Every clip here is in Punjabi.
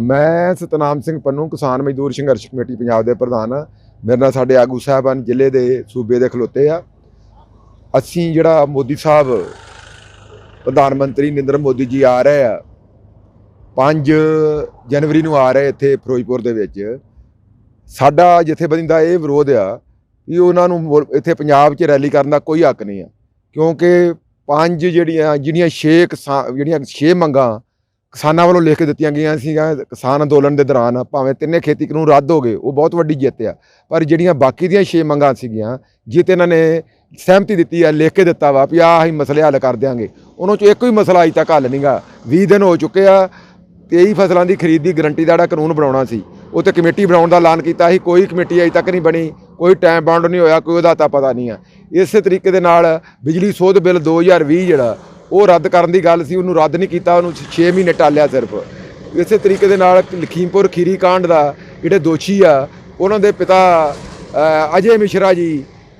ਮੈਂ ਸਤਨਾਮ ਸਿੰਘ ਪੰਨੂ, ਕਿਸਾਨ ਮਜ਼ਦੂਰ ਸੰਘਰਸ਼ ਕਮੇਟੀ ਪੰਜਾਬ ਦੇ ਪ੍ਰਧਾਨ ਹਾਂ। ਮੇਰੇ ਨਾਲ ਸਾਡੇ ਆਗੂ ਸਾਹਿਬਾਨ ਜ਼ਿਲ੍ਹੇ ਦੇ ਸੂਬੇ ਦੇ ਖਲੋਤੇ ਆ। ਅਸੀਂ ਜਿਹੜਾ ਮੋਦੀ ਸਾਹਿਬ, ਪ੍ਰਧਾਨ ਮੰਤਰੀ ਨਰਿੰਦਰ ਮੋਦੀ ਜੀ ਆ ਰਹੇ ਆ 5 ਜਨਵਰੀ ਨੂੰ ਆ ਰਹੇ ਇੱਥੇ ਫਿਰੋਜ਼ਪੁਰ ਦੇ ਵਿੱਚ। ਸਾਡਾ ਜਥੇਬੰਦੀ ਦਾ ਇਹ ਵਿਰੋਧ ਆ ਵੀ ਉਹਨਾਂ ਨੂੰ ਇੱਥੇ ਪੰਜਾਬ 'ਚ ਰੈਲੀ ਕਰਨ ਦਾ ਕੋਈ ਹੱਕ ਨਹੀਂ ਆ। ਕਿਉਂਕਿ ਪੰਜ ਜਿਹੜੀਆਂ ਜਿਹੜੀਆਂ 6 ਕਿਸਾਨ, ਜਿਹੜੀਆਂ 6 ਮੰਗਾਂ ਕਿਸਾਨਾਂ ਵੱਲੋਂ ਲਿਖ ਕੇ ਦਿੱਤੀਆਂ ਗਈਆਂ ਸੀਗੀਆਂ ਕਿਸਾਨ ਅੰਦੋਲਨ ਦੇ ਦੌਰਾਨ, ਭਾਵੇਂ ਤਿੰਨੇ ਖੇਤੀ ਕਾਨੂੰਨ ਰੱਦ ਹੋ ਗਏ, ਉਹ ਬਹੁਤ ਵੱਡੀ ਜਿੱਤ ਆ। ਪਰ ਜਿਹੜੀਆਂ ਬਾਕੀ ਦੀਆਂ 6 ਮੰਗਾਂ ਸੀਗੀਆਂ, ਜਿੱਤ ਇਹਨਾਂ ਨੇ ਸਹਿਮਤੀ ਦਿੱਤੀ ਆ, ਲਿਖ ਕੇ ਦਿੱਤਾ ਵਾ ਵੀ ਆਹ ਅਸੀਂ ਮਸਲੇ ਹੱਲ ਕਰ ਦਿਆਂਗੇ। ਉਹਨਾਂ ਚੋਂ ਇੱਕ ਹੀ ਮਸਲਾ ਅਜੇ ਤੱਕ ਹੱਲ ਨਹੀਂਗਾ। 20 ਦਿਨ ਹੋ ਚੁੱਕੇ ਆ 23 ਫਸਲਾਂ ਦੀ ਖਰੀਦ ਦੀ ਗਰੰਟੀ ਦਾ ਜਿਹੜਾ ਕਾਨੂੰਨ ਬਣਾਉਣਾ ਸੀ, ਉਹ ਤੇ ਕਮੇਟੀ ਬਣਾਉਣ ਦਾ ਐਲਾਨ ਕੀਤਾ ਸੀ, ਕੋਈ ਕਮੇਟੀ ਅਜੇ ਤੱਕ ਨਹੀਂ ਬਣੀ, ਕੋਈ ਟਾਈਮ ਬਾਉਂਡ ਨਹੀਂ ਹੋਇਆ, ਕੋਈ ਉਹਦਾ ਤਾਂ ਪਤਾ ਨਹੀਂ ਆ। ਇਸੇ ਤਰੀਕੇ ਦੇ ਨਾਲ ਬਿਜਲੀ ਸੋਧ ਬਿੱਲ 2020 ਜਿਹੜਾ ਉਹ ਰੱਦ ਕਰਨ ਦੀ ਗੱਲ ਸੀ, ਉਹਨੂੰ ਰੱਦ ਨਹੀਂ ਕੀਤਾ, ਉਹਨੂੰ 6 ਮਹੀਨੇ ਟਾਲਿਆ ਸਿਰਫ। ਇਸੇ ਤਰੀਕੇ ਦੇ ਨਾਲ ਲਖੀਮਪੁਰ ਖੀਰੀ ਕਾਂਡ ਦਾ ਜਿਹੜੇ ਦੋਸ਼ੀ ਆ, ਉਹਨਾਂ ਦੇ ਪਿਤਾ ਅਜੇ ਮਿਸ਼ਰਾ ਜੀ,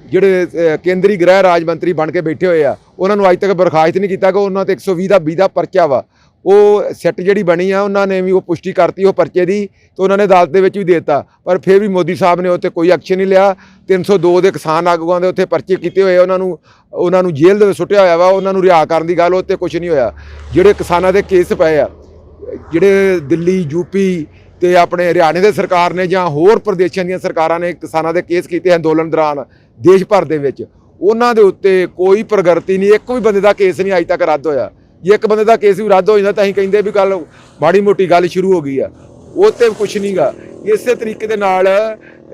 ਜਿਹੜੇ ਕੇਂਦਰੀ ਗ੍ਰਹਿ ਰਾਜ ਮੰਤਰੀ ਬਣ ਕੇ ਬੈਠੇ ਹੋਏ ਆ, ਉਹਨਾਂ ਨੂੰ ਅੱਜ ਤੱਕ ਬਰਖਾਸਤ ਨਹੀਂ ਕੀਤਾ ਕਿ ਉਹਨਾਂ ਤੇ 120 ਦਾ 20 ਦਾ ਪਰਚਾ ਵਾ। ਉਹ ਸੈੱਟ ਜਿਹੜੀ ਬਣੀ ਆ, ਉਹਨਾਂ ਨੇ ਵੀ ਉਹ ਪੁਸ਼ਟੀ ਕਰਤੀ, ਉਹ ਪਰਚੇ ਦੀ, ਤੇ ਉਹਨਾਂ ਨੇ ਅਦਾਲਤ ਦੇ ਵਿੱਚ ਵੀ ਦੇ ਦਿੱਤਾ। ਪਰ ਫਿਰ ਵੀ ਮੋਦੀ ਸਾਹਿਬ ਨੇ ਉੱਤੇ ਕੋਈ ਐਕਸ਼ਨ ਨਹੀਂ ਲਿਆ। 302 ਦੇ ਕਿਸਾਨ ਆਗੂਆਂ ਦੇ ਉੱਤੇ ਪਰਚੇ ਕੀਤੇ ਹੋਏ ਉਹਨਾਂ ਨੂੰ ਉਹਨਾਂ ਨੂੰ ਜੇਲ੍ਹ ਦੇ ਵਿੱਚ ਸੁੱਟਿਆ ਹੋਇਆ ਵਾ, ਉਹਨਾਂ ਨੂੰ ਰਿਹਾ ਕਰਨ ਦੀ ਗੱਲ ਉੱਤੇ ਕੁਝ ਨਹੀਂ ਹੋਇਆ। ਜਿਹੜੇ ਕਿਸਾਨਾਂ ਦੇ ਕੇਸ ਪਏ ਆ, ਜਿਹੜੇ ਦਿੱਲੀ ਯੂਪੀ ਤੇ ਆਪਣੇ ਹਰਿਆਣੇ ਦੇ ਸਰਕਾਰ ਨੇ ਜਾਂ ਹੋਰ ਪ੍ਰਦੇਸ਼ਾਂ ਦੀਆਂ ਸਰਕਾਰਾਂ ਨੇ ਕਿਸਾਨਾਂ ਦੇ ਕੇਸ ਕੀਤੇ ਅੰਦੋਲਨ ਦੌਰਾਨ, ਦੇਸ਼ ਭਰ ਦੇ ਵਿੱਚ, ਉਹਨਾਂ ਦੇ ਉੱਤੇ ਕੋਈ ਪ੍ਰਗਤੀ ਨਹੀਂ, ਇੱਕ ਵੀ ਬੰਦੇ ਦਾ ਕੇਸ ਨਹੀਂ ਅਜੇ ਤੱਕ ਰੱਦ ਹੋਇਆ। ਜੇ ਇੱਕ ਬੰਦੇ ਦਾ ਕੇਸ ਵੀ ਰੱਦ ਹੋ ਜਾਂਦਾ ਤਾਂ ਅਸੀਂ ਕਹਿੰਦੇ ਵੀ ਗੱਲ ਮਾੜੀ ਮੋਟੀ ਗੱਲ ਸ਼ੁਰੂ ਹੋ ਗਈ ਆ। ਉਹ ਤੇ ਕੁਝ ਨਹੀਂਗਾ ਇਸੇ ਤਰੀਕੇ ਦੇ ਨਾਲ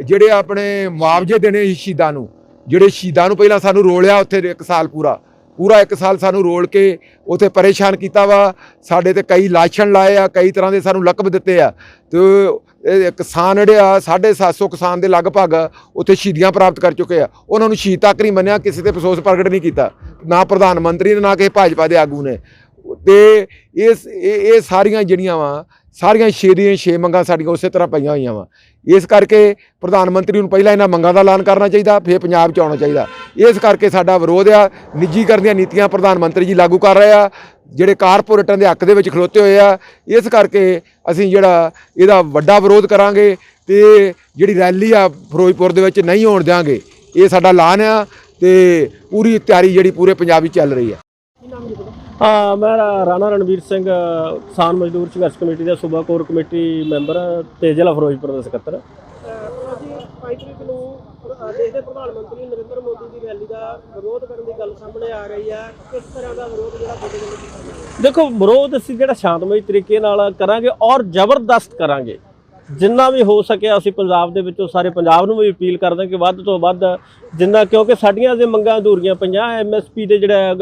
ਜਿਹੜੇ ਆਪਣੇ ਮੁਆਵਜ਼ੇ ਦੇਣੇ ਸ਼ਹੀਦਾਂ ਨੂੰ, ਜਿਹੜੇ ਸ਼ਹੀਦਾਂ ਨੂੰ ਪਹਿਲਾਂ ਸਾਨੂੰ ਰੋਲਿਆ ਉੱਥੇ ਇੱਕ ਸਾਲ ਪੂਰਾ। ਪੂਰਾ ਇੱਕ ਸਾਲ ਸਾਨੂੰ ਰੋਲ ਕੇ ਉੱਥੇ ਪਰੇਸ਼ਾਨ ਕੀਤਾ ਵਾ। ਸਾਡੇ ਤੇ ਕਈ ਲਾਸ਼ਣ ਲਾਏ ਆ, ਕਈ ਤਰ੍ਹਾਂ ਦੇ ਸਾਨੂੰ ਲਕਬ ਦਿੱਤੇ ਆ। ਤੇ ਕਿਸਾਨ ਜਿਹੜੇ ਆ 750 ਕਿਸਾਨ ਦੇ ਲਗਭਗ ਉੱਥੇ ਸ਼ਹੀਦੀਆਂ ਪ੍ਰਾਪਤ ਕਰ ਚੁੱਕੇ ਆ। ਉਹਨਾਂ ਨੂੰ ਸ਼ਹੀਦ ਤੱਕ ਨਹੀਂ ਮੰਨਿਆ, ਕਿਸੇ ਤੇ ਅਫਸੋਸ ਪ੍ਰਗਟ ਨਹੀਂ ਕੀਤਾ। ਨਾ ਪ੍ਰਧਾਨ ਮੰਤਰੀ ਨੇ, ਨਾ ਕਿਸੇ ਭਾਜਪਾ ਦੇ ਆਗੂ ਨੇ। ਤੇ ਇਸ, ਇਹ ਇਹ ਸਾਰੀਆਂ ਜਿਹੜੀਆਂ ਵਾ ਸਾਰੀਆਂ ਛੇ ਦੀਆਂ ਛੇ ਮੰਗਾਂ ਸਾਡੀਆਂ ਉਸੇ ਤਰ੍ਹਾਂ ਪਈਆਂ ਹੋਈਆਂ ਵਾ। ਇਸ ਕਰਕੇ ਪ੍ਰਧਾਨ ਮੰਤਰੀ ਨੂੰ ਪਹਿਲਾਂ ਇਹਨਾਂ ਮੰਗਾਂ ਦਾ ਐਲਾਨ ਕਰਨਾ ਚਾਹੀਦਾ, ਫਿਰ ਪੰਜਾਬ 'ਚ ਆਉਣਾ ਚਾਹੀਦਾ। ਇਸ ਕਰਕੇ ਸਾਡਾ ਵਿਰੋਧ ਆ ਨਿੱਜੀਕਰਨ ਦੀਆਂ ਨੀਤੀਆਂ ਪ੍ਰਧਾਨ ਮੰਤਰੀ ਜੀ ਲਾਗੂ ਕਰ ਰਹੇ ਆ, ਜਿਹੜੇ ਕਾਰਪੋਰੇਟਾਂ ਦੇ ਹੱਕ ਦੇ ਵਿੱਚ ਖਲੋਤੇ ਹੋਏ ਆ, ਇਸ ਕਰਕੇ ਅਸੀਂ ਜਿਹੜਾ ਇਹਦਾ ਵੱਡਾ ਵਿਰੋਧ ਕਰਾਂਗੇ ਤੇ ਜਿਹੜੀ ਰੈਲੀ ਆ ਫਿਰੋਜ਼ਪੁਰ ਦੇ ਵਿੱਚ ਨਹੀਂ ਹੋਣ ਦਿਆਂਗੇ। ਇਹ ਸਾਡਾ ਐਲਾਨ ਆ ਤੇ ਪੂਰੀ ਤਿਆਰੀ ਜਿਹੜੀ ਪੂਰੇ ਪੰਜਾਬ ਵਿੱਚ ਚੱਲ ਰਹੀ ਆ। ਹਾਂ ਮੈਂ ਰਾਣਾ ਰਣਵੀਰ ਸਿੰਘ, ਕਿਸਾਨ ਮਜ਼ਦੂਰ ਸੰਘਰਸ਼ ਕਮੇਟੀ ਦਾ ਸੂਬਾ ਕੋਰ ਕਮੇਟੀ ਮੈਂਬਰ ਤੇ ਜ਼ਿਲ੍ਹਾ ਫਿਰੋਜ਼ਪੁਰ ਦਾ ਸਕੱਤਰ। ਅਸੀਂ 5 ਤਰੀਕ ਨੂੰ ਦੇਸ਼ ਦੇ ਪ੍ਰਧਾਨ ਮੰਤਰੀ ਨਰਿੰਦਰ ਮੋਦੀ ਦੀ ਰੈਲੀ ਦਾ ਵਿਰੋਧ ਕਰਨ ਦੀ ਗੱਲ ਸਾਹਮਣੇ ਆ ਰਹੀ ਹੈ ਕਿਸ ਤਰ੍ਹਾਂ ਦਾ ਵਿਰੋਧ ਜਿਹੜਾ ਤੁਹਾਡੇ ਵੱਲੋਂ ਕੀਤਾ ਦੇਖੋ, ਵਿਰੋਧ ਅਸੀਂ ਜਿਹੜਾ ਸ਼ਾਂਤਮਈ ਤਰੀਕੇ ਨਾਲ ਕਰਾਂਗੇ ਔਰ ਜ਼ਬਰਦਸਤ ਕਰਾਂਗੇ। ਜਿੰਨਾ ਵੀ ਹੋ ਸਕਿਆ ਅਸੀਂ ਪੰਜਾਬ ਦੇ ਵਿੱਚੋਂ ਸਾਰੇ ਪੰਜਾਬ ਨੂੰ ਵੀ ਅਪੀਲ ਕਰਦੇ ਕਿ ਵੱਧ ਤੋਂ ਵੱਧ ਜਿੰਨਾ, ਕਿਉਂਕਿ ਸਾਡੀਆਂ ਜੇ ਮੰਗਾਂ ਅਧੂਰੀਆਂ ਪਈਆਂ ਐਮਐਸਪੀ ਦੇ ਜਿਹੜਾ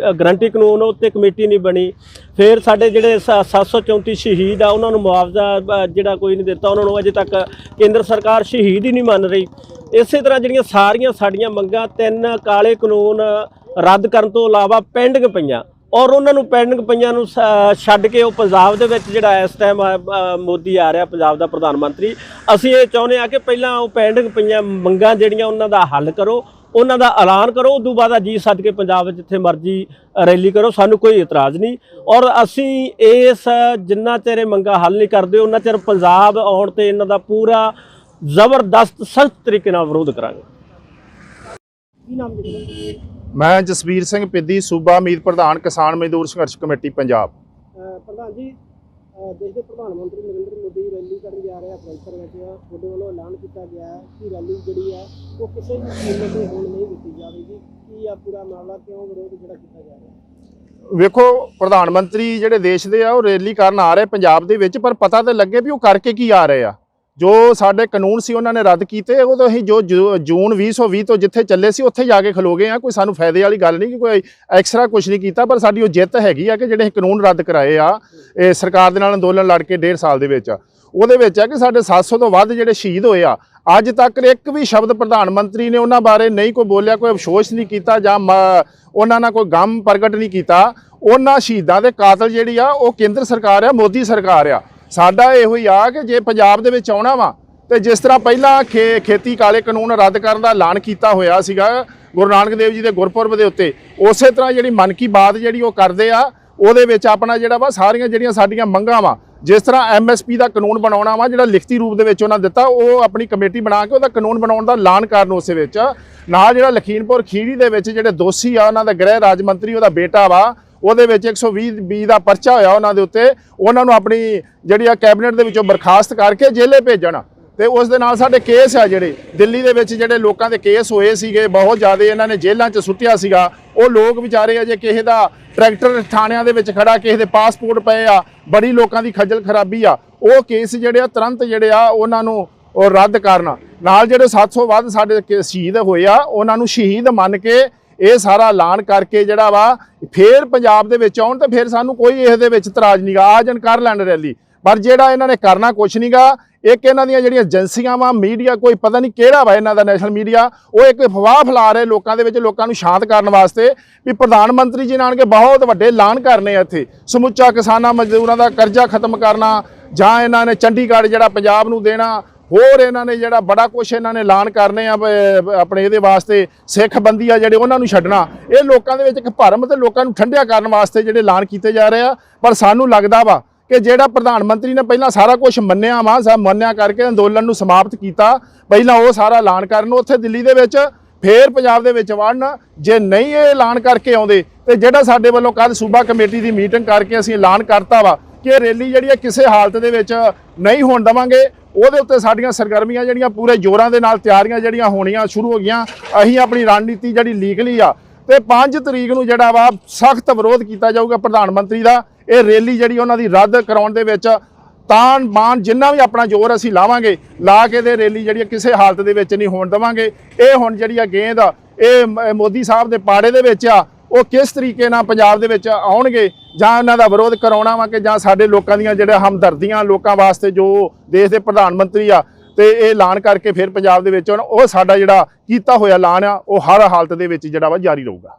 ਗਰੰਟੀ ਕਾਨੂੰਨ ਉਹ ਤੇ ਕਮੇਟੀ ਨਹੀਂ ਬਣੀ। ਫਿਰ ਸਾਡੇ ਜਿਹੜੇ ਸ- 734 ਸ਼ਹੀਦ ਆ, ਉਹਨਾਂ ਨੂੰ ਮੁਆਵਜ਼ਾ ਜਿਹੜਾ ਕੋਈ ਨਹੀਂ ਦਿੱਤਾ, ਉਹਨਾਂ ਨੂੰ ਅਜੇ ਤੱਕ ਕੇਂਦਰ ਸਰਕਾਰ ਸ਼ਹੀਦ ਹੀ ਨਹੀਂ ਮੰਨ ਰਹੀ। ਇਸੇ ਤਰ੍ਹਾਂ ਜਿਹੜੀਆਂ ਸਾਰੀਆਂ ਸਾਡੀਆਂ ਮੰਗਾਂ, ਤਿੰਨ ਕਾਲੇ ਕਾਨੂੰਨ ਰੱਦ ਕਰਨ ਤੋਂ ਇਲਾਵਾ ਪੈਂਡਿੰਗ ਪਈਆਂ। ਔਰ ਉਹਨਾਂ ਨੂੰ ਪੈਂਡਿੰਗ ਪਈਆਂ ਨੂੰ ਸ- ਛੱਡ ਕੇ ਉਹ ਪੰਜਾਬ ਦੇ ਵਿੱਚ ਜਿਹੜਾ ਇਸ ਟਾਈਮ ਮੋਦੀ ਆ ਰਿਹਾ, ਪੰਜਾਬ ਦਾ ਪ੍ਰਧਾਨ ਮੰਤਰੀ, ਅਸੀਂ ਇਹ ਚਾਹੁੰਦੇ ਆ ਕਿ ਪਹਿਲਾਂ ਉਹ ਪੈਂਡਿੰਗ ਪਈਆਂ ਮੰਗਾਂ ਜਿਹੜੀਆਂ ਉਹਨਾਂ ਦਾ ਹੱਲ ਕਰੋ। ਉਹਨਾਂ ਦਾ ਐਲਾਨ ਕਰੋ ਉਦੋਂ ਬਾਅਦ ਜੀ ਸੱਦ ਕੇ ਪੰਜਾਬ ਵਿੱਚ ਜਿੱਥੇ ਮਰਜ਼ੀ ਰੈਲੀ ਕਰੋ ਸਾਨੂੰ ਕੋਈ ਇਤਰਾਜ਼ ਨਹੀਂ। ਔਰ ਅਸੀਂ ਇਸ ਜਿੰਨਾ ਚਿਰ ਇਹ ਮੰਗਾਂ ਹੱਲ ਨਹੀਂ ਕਰਦੇ ਉਹਨਾਂ ਚਿਰ ਪੰਜਾਬ ਆਉਣ ਤੇ ਇਹਨਾਂ ਦਾ ਪੂਰਾ ਜ਼ਬਰਦਸਤ ਸਖਤ ਤਰੀਕੇ ਨਾਲ ਵਿਰੋਧ ਕਰਾਂਗੇ। ਕੀ ਨਾਮ ਜੀ ਮੈਂ ਜਸਵੀਰ ਸਿੰਘ ਪਿੱਦੀ ਸੂਬਾ ਮੀਤ ਪ੍ਰਧਾਨ ਕਿਸਾਨ ਮਜ਼ਦੂਰ ਸੰਘਰਸ਼ ਕਮੇਟੀ ਪੰਜਾਬ। ਪ੍ਰਧਾਨ ਜੀ ਦੇਸ਼ ਦੇ ਪ੍ਰਧਾਨ ਮੰਤਰੀ ਨਰਿੰਦਰ ਮੋਦੀ ਰੈਲੀ ਕਰਨ ਜਾ ਰਹੇ ਆ ਫਿਰੋਜ਼ਪੁਰ ਵਿੱਚ। ਤੁਹਾਡੇ ਵੱਲੋਂ ਐਲਾਨ ਕੀਤਾ ਗਿਆ ਹੈ ਕਿ ਰੈਲੀ ਜਿਹੜੀ ਹੈ ਉਹ ਕਿਸੇ ਵੀ ਕੀਮਤ ਤੇ ਹੁਣ ਨਹੀਂ ਦਿੱਤੀ ਜਾਵੇਗੀ। ਕੀ ਆ ਪੂਰਾ ਮਾਮਲਾ, ਕਿਉਂ ਵਿਰੋਧ ਜਿਹੜਾ ਕੀਤਾ ਜਾ ਰਿਹਾ? ਵੇਖੋ, ਪ੍ਰਧਾਨ ਮੰਤਰੀ ਜਿਹੜੇ ਦੇਸ਼ ਦੇ ਆ, ਉਹ ਰੈਲੀ ਕਰਨ ਆ ਰਹੇ ਪੰਜਾਬ ਦੇ ਵਿੱਚ, ਪਰ ਪਤਾ ਤਾਂ ਲੱਗੇ ਵੀ ਉਹ ਕਰਕੇ ਕੀ ਆ ਰਹੇ ਆ। ਜੋ ਸਾਡੇ ਕਾਨੂੰਨ ਸੀ, ਉਹਨਾਂ ਨੇ ਰੱਦ ਕੀਤੇ। ਉਹ ਅਸੀਂ ਜੋ ਜੂ- ਜੂਨ 2020 ਤੋਂ ਜਿੱਥੇ ਚੱਲੇ ਸੀ, ਉੱਥੇ ਜਾ ਕੇ ਖਲੋ ਗਏ ਆ। ਕੋਈ ਸਾਨੂੰ ਫਾਇਦੇ ਵਾਲੀ ਗੱਲ ਨਹੀਂ ਕਿ ਕੋਈ ਐਕਸਟਰਾ ਕੁਝ ਨਹੀਂ ਕੀਤਾ, ਪਰ ਸਾਡੀ ਉਹ ਜਿੱਤ ਹੈਗੀ ਆ ਕਿ ਜਿਹੜੇ ਅਸੀਂ ਕਾਨੂੰਨ ਰੱਦ ਕਰਾਏ ਆ, ਇਹ ਸਰਕਾਰ ਦੇ ਨਾਲ ਅੰਦੋਲਨ ਲੜ ਕੇ ਡੇਢ ਸਾਲ ਦੇ ਵਿੱਚ। ਉਹਦੇ ਵਿੱਚ ਆ ਕਿ ਸਾਡੇ 700 ਤੋਂ ਵੱਧ ਜਿਹੜੇ ਸ਼ਹੀਦ ਹੋਏ ਆ, ਅੱਜ ਤੱਕ ਇੱਕ ਵੀ ਸ਼ਬਦ ਪ੍ਰਧਾਨ ਮੰਤਰੀ ਨੇ ਉਹਨਾਂ ਬਾਰੇ ਨਹੀਂ ਕੋਈ ਬੋਲਿਆ, ਕੋਈ ਅਫਸੋਸ ਨਹੀਂ ਕੀਤਾ ਜਾਂ ਮ- ਉਹਨਾਂ ਨਾਲ ਕੋਈ ਗਮ ਪ੍ਰਗਟ ਨਹੀਂ ਕੀਤਾ। ਉਹਨਾਂ ਸ਼ਹੀਦਾਂ ਦੇ ਕਾਤਲ ਜਿਹੜੀ ਆ, ਉਹ ਕੇਂਦਰ ਸਰਕਾਰ ਆ, ਮੋਦੀ ਸਰਕਾਰ ਆ। ਸਾਡਾ ਇਹੋ ਹੀ ਆ ਕਿ ਜੇ ਪੰਜਾਬ ਦੇ ਵਿੱਚ ਆਉਣਾ ਵਾ, ਤੇ ਜਿਸ ਤਰ੍ਹਾਂ ਪਹਿਲਾਂ ਖੇ- ਖੇਤੀ ਕਾਲੇ ਕਾਨੂੰਨ ਰੱਦ ਕਰਨ ਦਾ ਐਲਾਨ ਕੀਤਾ ਹੋਇਆ ਸੀਗਾ, ਗੁਰੂ ਨਾਨਕ ਦੇਵ ਜੀ ਦੇ ਗੁਰਪੁਰਬ ਦੇ ਉੱਤੇ, ਉਸੇ ਤਰ੍ਹਾਂ ਜਿਹੜੀ ਮਨ ਕੀ ਬਾਤ ਜਿਹੜੀ ਉਹ ਕਰਦੇ ਆ, ਉਹਦੇ ਵਿੱਚ ਆਪਣਾ ਜਿਹੜਾ ਵਾ ਸਾਰੀਆਂ ਜਿਹੜੀਆਂ ਸਾਡੀਆਂ ਮੰਗਾਂ ਵਾ, ਜਿਸ ਤਰ੍ਹਾਂ ਐਮਐਸਪੀ ਦਾ ਕਾਨੂੰਨ ਬਣਾਉਣਾ ਵਾ, ਜਿਹੜਾ ਲਿਖਤੀ ਰੂਪ ਦੇ ਵਿੱਚ ਉਹਨਾਂ ਦਿੱਤਾ, ਉਹ ਆਪਣੀ ਕਮੇਟੀ ਬਣਾ ਕੇ ਉਹਦਾ ਕਾਨੂੰਨ ਬਣਾਉਣ ਦਾ ਐਲਾਨ ਕਰਨ ਉਸੇ ਵਿੱਚ, ਨਾਲ ਜਿਹੜਾ ਲਖੀਮਪੁਰ ਖੀਰੀ ਦੇ ਵਿੱਚ ਜਿਹੜੇ ਦੋਸ਼ੀ ਆ, ਉਹਨਾਂ ਦਾ ਗ੍ਰਹਿ ਰਾਜ ਮੰਤਰੀ, ਉਹਦਾ ਬੇਟਾ ਵਾ ਉਹਦੇ ਵਿੱਚ 120 ਬੀ ਦਾ ਪਰਚਾ ਹੋਇਆ ਉਹਨਾਂ ਦੇ ਉੱਤੇ। ਉਹਨਾਂ ਨੂੰ ਆਪਣੀ ਜਿਹੜੀ ਆ ਕੈਬਨਿਟ ਦੇ ਵਿੱਚੋਂ ਬਰਖਾਸਤ ਕਰਕੇ ਜੇਲੇ ਭੇਜਣ। ਤੇ ਉਸ ਦੇ ਨਾਲ ਸਾਡੇ ਕੇਸ ਆ ਜਿਹੜੇ। ਦਿੱਲੀ ਦੇ ਵਿੱਚ ਜਿਹੜੇ ਲੋਕਾਂ ਦੇ ਕੇਸ ਹੋਏ ਸੀਗੇ, ਬਹੁਤ ਜ਼ਿਆਦਾ ਇਹਨਾਂ ਨੇ ਜੇਲ੍ਹਾਂ 'ਚ ਸੁੱਟਿਆ ਸੀਗਾ। ਉਹ ਲੋਕ ਵਿਚਾਰੇ ਅਜੇ ਕਿਸੇ ਦਾ ਟਰੈਕਟਰ ਥਾਣਿਆਂ ਦੇ ਵਿੱਚ ਖੜਾ, ਕਿਸੇ ਦੇ ਪਾਸਪੋਰਟ ਪਏ ਆ, ਬੜੀ ਲੋਕਾਂ ਦੀ ਖੱਜਲ ਖਰਾਬੀ ਆ। ਉਹ ਕੇਸ ਜਿਹੜੇ ਆ, ਤੁਰੰਤ ਜਿਹੜੇ ਆ, ਉਹਨਾਂ ਨੂੰ ਉਹ ਰੱਦ ਕਰਨਾ। ਨਾਲ ਜਿਹੜੇ 700 ਵੱਧ ਸਾਡੇ ਕੇ- ਸ਼ਹੀਦ ਹੋਏ ਆ, ਉਹਨਾਂ ਨੂੰ ਸ਼ਹੀਦ ਮੰਨ ਕੇ ਇਹ ਸਾਰਾ ਐਲਾਨ ਕਰਕੇ ਜਿਹੜਾ ਵਾ, ਫੇਰ ਪੰਜਾਬ ਦੇ ਵਿੱਚ ਆਉਣ ਤੇ ਫਿਰ ਸਾਨੂੰ ਕੋਈ ਇਸ ਦੇ ਵਿੱਚ ਇਤਰਾਜ਼ ਨਹੀਂਗਾ ਆ ਜਾਣ ਕਰ ਲੈਣ ਰੈਲੀ। ਪਰ ਜਿਹੜਾ ਇਹਨਾਂ ਨੇ ਕਰਨਾ ਕੁਛ ਨਹੀਂਗਾ ਇੱਕ ਇਹਨਾਂ ਦੀਆਂ ਜਿਹੜੀਆਂ ਏਜੰਸੀਆਂ ਵਾ, ਮੀਡੀਆ ਕੋਈ ਪਤਾ ਨਹੀਂ ਕਿਹੜਾ ਵਾ ਇਹਨਾਂ ਦਾ ਨੈਸ਼ਨਲ ਮੀਡੀਆ ਉਹ ਇੱਕ ਅਫਵਾਹ ਫੈਲਾ ਰਹੇ ਲੋਕਾਂ ਦੇ ਵਿੱਚ, ਲੋਕਾਂ ਨੂੰ ਸ਼ਾਂਤ ਕਰਨ ਵਾਸਤੇ ਵੀ ਪ੍ਰਧਾਨ ਮੰਤਰੀ ਜੀ ਨਾਲ ਕੇ ਬਹੁਤ ਵੱਡੇ ਐਲਾਨ ਕਰਨੇ ਆ ਇੱਥੇ। ਸਮੁੱਚਾ ਕਿਸਾਨਾਂ ਮਜ਼ਦੂਰਾਂ ਦਾ ਕਰਜ਼ਾ ਖਤਮ ਕਰਨਾ ਜਾਂ ਇਹਨਾਂ ਨੇ ਚੰਡੀਗੜ੍ਹ ਜਿਹੜਾ ਪੰਜਾਬ ਨੂੰ ਦੇਣਾ ਹੋਰ ਇਹਨਾਂ ਨੇ ਜਿਹੜਾ ਬੜਾ ਕੁਝ ਇਹਨਾਂ ਨੇ ਐਲਾਨ ਕਰਨੇ ਆ ਆਪਣੇ ਇਹਦੇ ਵਾਸਤੇ ਸਿੱਖ ਬੰਦੀ ਆ ਜਿਹੜੇ ਉਹਨਾਂ ਨੂੰ ਛੱਡਣਾ। ਇਹ ਲੋਕਾਂ ਦੇ ਵਿੱਚ ਇੱਕ ਭਰਮ ਤੇ ਲੋਕਾਂ ਨੂੰ ਠੰਡਿਆ ਕਰਨ ਵਾਸਤੇ ਜਿਹੜੇ ਐਲਾਨ ਕੀਤੇ ਜਾ ਰਹੇ ਆ। ਪਰ ਸਾਨੂੰ ਲੱਗਦਾ ਵਾ ਕਿ ਜਿਹੜਾ ਪ੍ਰਧਾਨ ਮੰਤਰੀ ਨੇ ਪਹਿਲਾਂ ਸਾਰਾ ਕੁਝ ਮੰਨਿਆ ਵਾ ਸਭ ਮੰਨਿਆ ਕਰਕੇ ਅੰਦੋਲਨ ਨੂੰ ਸਮਾਪਤ ਕੀਤਾ, ਪਹਿਲਾਂ ਉਹ ਸਾਰਾ ਐਲਾਨ ਕਰਨ, ਉੱਥੇ ਦਿੱਲੀ ਦੇ ਵਿੱਚ ਫੇਰ ਪੰਜਾਬ ਦੇ ਵਿੱਚ ਵੜਨ। ਜੇ ਨਹੀਂ ਇਹ ਐਲਾਨ ਕਰਕੇ ਆਉਂਦੇ, ਤੇ ਜਿਹੜਾ ਸਾਡੇ ਵੱਲੋਂ ਕੱਲ ਸੂਬਾ ਕਮੇਟੀ ਦੀ ਮੀਟਿੰਗ ਕਰਕੇ ਅਸੀਂ ਐਲਾਨ ਕਰਤਾ ਵਾ ਕਿ ਇਹ ਰੈਲੀ ਜਿਹੜੀ ਹੈ ਕਿਸੇ ਹਾਲਤ ਦੇ ਵਿੱਚ ਨਹੀਂ ਹੋਣ ਦਵਾਂਗੇ। ਉਹਦੇ ਉੱਤੇ ਸਾਡੀਆਂ ਸਰਗਰਮੀਆਂ ਜਿਹੜੀਆਂ ਪੂਰੇ ਜ਼ੋਰਾਂ ਦੇ ਨਾਲ ਤਿਆਰੀਆਂ ਜਿਹੜੀਆਂ ਹੋਣੀਆਂ ਸ਼ੁਰੂ ਹੋ ਗਈਆਂ ਅਸੀਂ ਆਪਣੀ ਰਣਨੀਤੀ ਜਿਹੜੀ ਲੀਕ ਆ। ਤੇ 5 ਤਰੀਕ ਨੂੰ ਜਿਹੜਾ ਵਾ ਸਖਤ ਵਿਰੋਧ ਕੀਤਾ ਜਾਊਗਾ ਪ੍ਰਧਾਨ ਮੰਤਰੀ ਦਾ ਇਹ ਰੈਲੀ ਜਿਹੜੀ ਉਹਨਾਂ ਦੀ ਰੱਦ ਕਰਾਉਣ ਦੇ ਵਿੱਚ ਤਾਨ ਬਾਨ ਜਿੰਨਾ ਵੀ ਆਪਣਾ ਜ਼ੋਰ ਅਸੀਂ ਲਾਵਾਂਗੇ ਲਾ ਕੇ ਤੇ ਰੈਲੀ ਜਿਹੜੀ ਆ ਕਿਸੇ ਹਾਲਤ ਦੇ ਵਿੱਚ ਨਹੀਂ ਹੋਣ ਦਵਾਂਗੇ। ਇਹ ਹੁਣ ਜਿਹੜੀ ਆ ਗੇਂਦ ਆ, ਇਹ ਮੋਦੀ ਸਾਹਿਬ ਦੇ ਪਾੜੇ ਦੇ ਵਿੱਚ ਆ ਉਹ ਕਿਸ ਤਰੀਕੇ ਨਾਲ ਪੰਜਾਬ ਦੇ ਵਿੱਚ ਆਉਣਗੇ ਜਾਂ ਇਹਨਾਂ ਦਾ ਵਿਰੋਧ ਕਰਾਉਣਾ ਵਾ ਕਿ ਜਾਂ ਸਾਡੇ ਲੋਕਾਂ ਦੀਆਂ ਜਿਹੜੇ ਹਮਦਰਦੀਆਂ ਲੋਕਾਂ ਵਾਸਤੇ ਜੋ ਦੇਸ਼ ਦੇ ਪ੍ਰਧਾਨ ਮੰਤਰੀ ਆ ਤੇ ਇਹ ਐਲਾਨ ਕਰਕੇ ਫਿਰ ਪੰਜਾਬ ਦੇ ਵਿੱਚ ਆਉਣ, ਉਹ ਸਾਡਾ ਜਿਹੜਾ ਕੀਤਾ ਹੋਇਆ ਐਲਾਨ ਆ, ਉਹ ਹਰ ਹਾਲਤ ਦੇ ਵਿੱਚ ਜਿਹੜਾ ਵਾ ਜਾਰੀ ਰਹੂਗਾ।